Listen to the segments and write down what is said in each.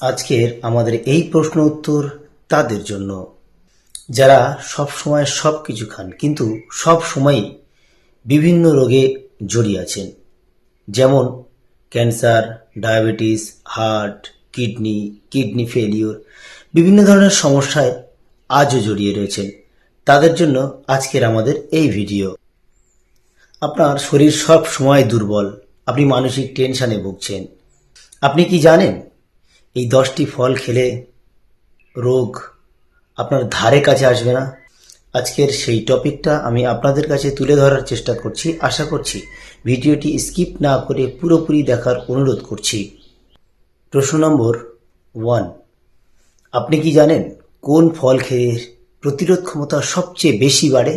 আজকের আমাদের এই প্রশ্ন উত্তর তাদের জন্য। যারা সব সময় সব কিছু খান, কিন্তু সব সময়ই বিভিন্ন রোগে জড়িয়ে আছেন, যেমন cancer, diabetes, heart, kidney kidney failure বিভিন্ন ধরনের সমস্যায় আজও জড়িয়ে রয়েছেন। তাদের জন্য আজকের আমাদের এই ভিডিও। আপনার শরীর সব সময় দুর্বল, আপনি মানসিক টেনশনে ভুগছেন। আপনি কি জানেন এই দশটি ফল খেলে রোগ আপনার ধারে কাছে আসবে না। আজকের সেই টপিকটা আমি আপনাদের কাছে তুলে ধরার চেষ্টা করছি। আশা করছি ভিডিওটি স্কিপ না করে পুরোপুরি দেখার অনুরোধ করছি। প্রশ্ন নম্বর ওয়ান, আপনি কি জানেন কোন ফল খেয়ে প্রতিরোধ ক্ষমতা সবচেয়ে বেশি বাড়ে?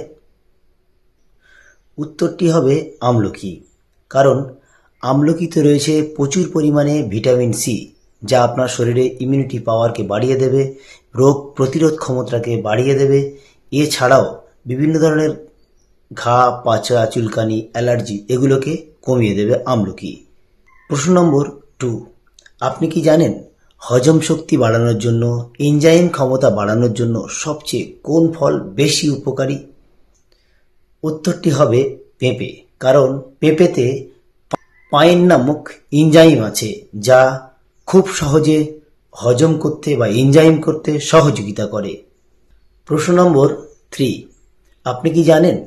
উত্তরটি হবে আমলকি, কারণ আমলকিতে রয়েছে প্রচুর পরিমাণে ভিটামিন সি। যা আপনার শরীরে ইমিউনিটি পাওয়ারকে বাড়িয়ে দেবে, রোগ প্রতিরোধ ক্ষমতাকে বাড়িয়ে দেবে। এছাড়াও বিভিন্ন ধরনের ঘা, পাচা, চুলকানি, অ্যালার্জি এগুলোকে কমিয়ে দেবে আমলকি। প্রশ্ন নম্বর টু আপনি কি জানেন হজম শক্তি বাড়ানোর জন্য এনজাইম ক্ষমতা বাড়ানোর জন্য সবচেয়ে কোন ফল বেশি উপকারী? উত্তরটি হবে পেঁপে, কারণ পেঁপেতে পাইন নামক এনজাইম আছে যা খুব সহজে হজম করতে বা এনজাইম করতে সহযোগিতা করে। প্রশ্ন নম্বর থ্রি আপনি কি জানেন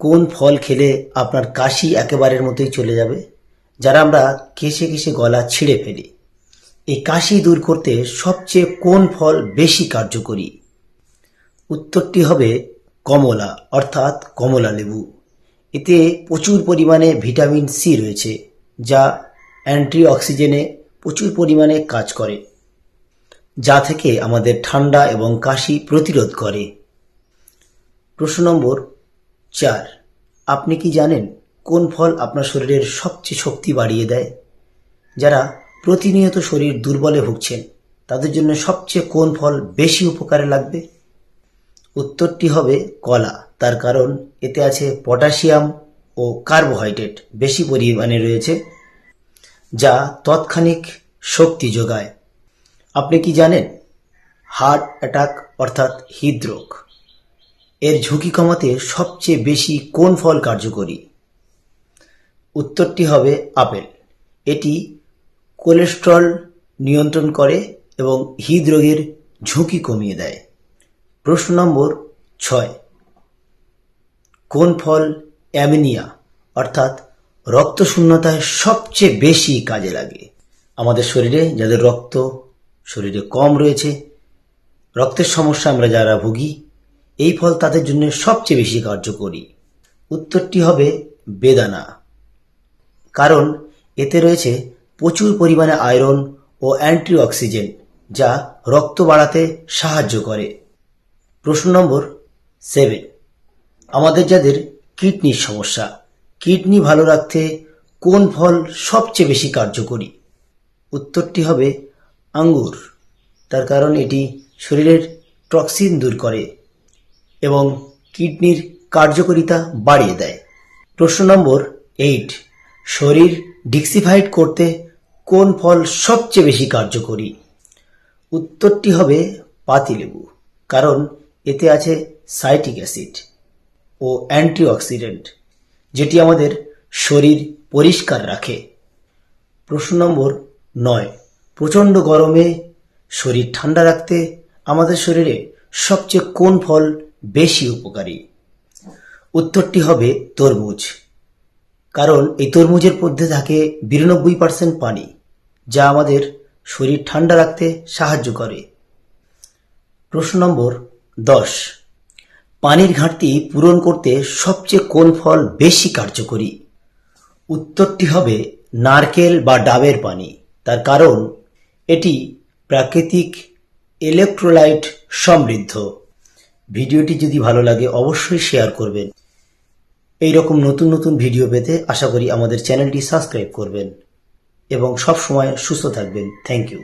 কোন ফল খেলে আপনার কাশি একেবারের মতোই চলে যাবে, যারা আমরা কেসে কেসে গলা ছিঁড়ে ফেলি? এই কাশি দূর করতে সবচেয়ে কোন ফল বেশি কার্যকরী? উত্তরটি হবে কমলা, অর্থাৎ কমলা লেবু। এতে প্রচুর পরিমাণে ভিটামিন সি রয়েছে, যা অ্যান্টি অক্সিজেনে প্রচুর পরিমাণে কাজ করে, যা থেকে আমাদের ঠান্ডা এবং কাশি প্রতিরোধ করে। প্রশ্ন নম্বর চার, আপনি কি জানেন কোন ফল আপনার শরীরের সবচেয়ে শক্তি বাড়িয়ে দেয়? যারা প্রতিনিয়ত শরীর দুর্বলে ভুগছেন, তাদের জন্য সবচেয়ে কোন ফল বেশি উপকারে লাগবে? উত্তরটি হবে কলা। তার কারণ এতে আছে পটাশিয়াম ও কার্বোহাইড্রেট। বেশি পরিমাণে রয়েছে যা তৎক্ষণিক শক্তি যোগায়। আপনি কি জানেন? হার্ট অ্যাটাক অর্থাৎ হৃদরোগ। এর ঝুঁকি কমাতে সবচেয়ে বেশি কোন ফল কার্যকরী? উত্তরটি হবে আপেল। এটি কোলেস্ট্রল নিয়ন্ত্রণ করে এবং হৃদরোগের ঝুঁকি কমিয়ে দেয়। প্রশ্ন নম্বর ছয়। কোন ফল অ্যামিনিয়া অর্থাৎ রক্ত শূন্যতায় সবচেয়ে বেশি কাজে লাগে। আমাদের শরীরে যাদের রক্ত শরীরে কম রয়েছে, রক্তের সমস্যা আমরা যারা ভুগি, এই ফল তাদের জন্য সবচেয়ে বেশি কার্যকরী। উত্তরটি হবে বেদানা। কারণ এতে রয়েছে প্রচুর পরিমাণে আয়রন ও অ্যান্টি অক্সিজেন যা রক্ত বাড়াতে সাহায্য করে। প্রশ্ন নম্বর সেভেন আমাদের যাদের কিডনির সমস্যা। কিডনি ভালো রাখতে কোন ফল সবচেয়ে বেশি কার্যকরী? উত্তরটি হবে আঙ্গুর। তার কারণ এটি শরীরের টক্সিন দূর করে এবং কিডনির কার্যকারিতা বাড়িয়ে দেয়। প্রশ্ন নম্বর এইট, শরীর ডিক্সিফাইড করতে কোন ফল সবচেয়ে বেশি কার্যকরী? উত্তরটি হবে পাতিলেবু, কারণ এতে আছে সাইটিক অ্যাসিড ও অ্যান্টিঅক্সিডেন্ট। যেটি আমাদের শরীর পরিষ্কার রাখে। প্রশ্ন নম্বর নয়। প্রচণ্ড গরমে শরীর ঠান্ডা রাখতে আমাদের শরীরে সবচেয়ে কোন ফল বেশি উপকারী? উত্তরটি হবে তরমুজ। কারণ এই তরমুজের মধ্যে থাকে বিরানব্বই পার্সেন্ট পানি, যা আমাদের শরীর ঠান্ডা রাখতে সাহায্য করে। প্রশ্ন নম্বর দশ। পানির ঘাটতি পূরণ করতে সবচেয়ে কোন ফল বেশি কার্যকরী? উত্তরটি হবে নারকেল বা ডাবের পানি। তার কারণ, এটি প্রাকৃতিক ইলেকট্রোলাইট সমৃদ্ধ। ভিডিওটি যদি ভালো লাগে, অবশ্যই শেয়ার করবেন। এই রকম নতুন নতুন ভিডিও পেতে আশা করি আমাদের চ্যানেলটি সাবস্ক্রাইব করবেন। এবং সব সময় সুস্থ থাকবেন। Thank you.